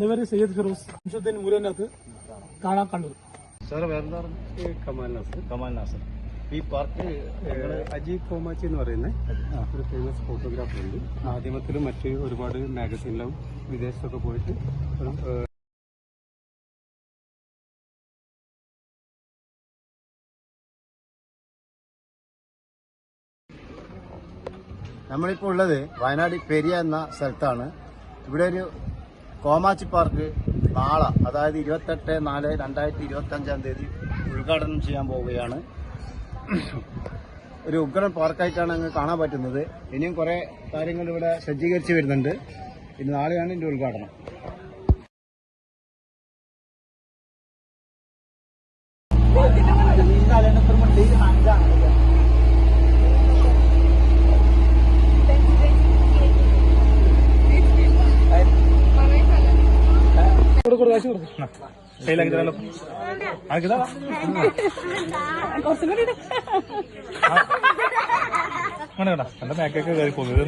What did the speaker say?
എന്റെ പേര് സയ്യദ് ഫിറോസ് ശംസുദ്ദീൻ മൂലനകത്ത് കാണാൻ കണ്ടു. സാറ് വേറെന്താ കമാൽ നാസർ. കമാൽ നാസർ. ഈ പാർക്ക് അജീബ് കോമാച്ചി എന്ന് പറയുന്ന ഒരു ഫേമസ് ഫോട്ടോഗ്രാഫർ ഉണ്ട്. മാധ്യമത്തിലും മറ്റ് ഒരുപാട് മാഗസീനിലും വിദേശത്തൊക്കെ പോയിട്ട് നമ്മളിപ്പോൾ ഉള്ളത് വയനാട് പെരിയ എന്ന സ്ഥലത്താണ്. ഇവിടെ ഒരു കോമാച്ചി പാർക്ക് നാളെ അതായത് ഇരുപത്തെട്ട് നാല് രണ്ടായിരത്തി ഇരുപത്തി അഞ്ചാം തീയതി ഉദ്ഘാടനം ചെയ്യാൻ പോവുകയാണ്. ഒരു ഉഗ്രൻ പാർക്കായിട്ടാണ് അങ്ങ് കാണാൻ പറ്റുന്നത്. ഇനിയും കുറെ കാര്യങ്ങൾ ഇവിടെ സജ്ജീകരിച്ച് വരുന്നുണ്ട്. ഇനി നാളെയാണ് ഇതിന്റെ ഉദ്ഘാടനം. കൊടുക്കും കാശ് കൊടുക്കും കയ്യിലാക്കി തരാലോ ആക്കിതാ കുറച്ചും കൂടി വേണ്ട എന്റെ മേക്കൊക്കെ കയറി പോകുന്നത്